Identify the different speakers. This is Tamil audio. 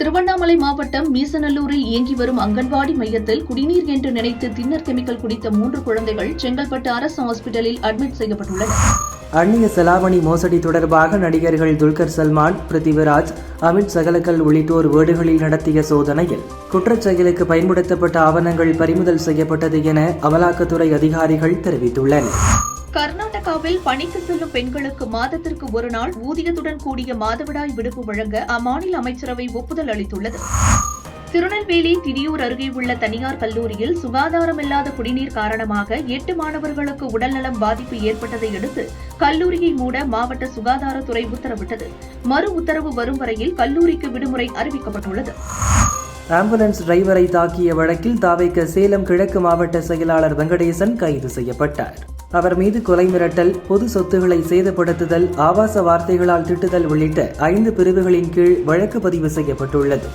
Speaker 1: திருவண்ணாமலை மாவட்டம் மீசநல்லூரில் இயங்கி வரும் அங்கன்வாடி மையத்தில் குடிநீர் என்று நினைத்து தின்னர் கெமிக்கல் குடித்த மூன்று குழந்தைகள் செங்கல்பட்டு அரசு ஹாஸ்பிட்டலில் அட்மிட் செய்யப்பட்டுள்ளனர்.
Speaker 2: அந்நிய செலாவணி மோசடி தொடர்பாக நடிகர்கள் துல்கர் சல்மான் பிருத்திவிராஜ் அமித் சகலக்கல் உள்ளிட்டோர் வீடுகளில் நடத்திய சோதனையில் குற்றச்செயலுக்கு பயன்படுத்தப்பட்ட ஆவணங்கள் பறிமுதல் செய்யப்பட்டது என அமலாக்கத்துறை அதிகாரிகள் தெரிவித்துள்ளனர்.
Speaker 1: கர்நாடகாவில் பணிக்கு செல்லும் பெண்களுக்கு மாதத்திற்கு ஒரு நாள் ஊதியத்துடன் கூடிய மாதவிடாய் விடுப்பு வழங்க அம்மாநில அமைச்சரவை ஒப்புதல் அளித்துள்ளது. திருநெல்வேலி திரியூர் அருகே உள்ள தனியார் கல்லூரியில் சுகாதாரமில்லாத குடிநீர் காரணமாக எட்டு மாணவர்களுக்கு உடல்நலம் பாதிப்பு ஏற்பட்டதை அடுத்து கல்லூரியை மூட மாவட்ட சுகாதாரத்துறை உத்தரவிட்டது. மறு உத்தரவு வரும் வரையில் கல்லூரிக்கு விடுமுறை அறிவிக்கப்பட்டுள்ளது.
Speaker 2: ஆம்புலன்ஸ் டிரைவரை தாக்கிய வழக்கில் தாவைக்க சேலம் கிழக்கு மாவட்ட செயலாளர் வெங்கடேசன் கைது செய்யப்பட்டார். அவர் மீது கொலை மிரட்டல் பொது சொத்துக்களை சேதப்படுத்துதல் ஆபாச வார்த்தைகளால் திட்டுதல் உள்ளிட்ட ஐந்து பிரிவுகளின் கீழ் வழக்கு பதிவு செய்யப்பட்டுள்ளது.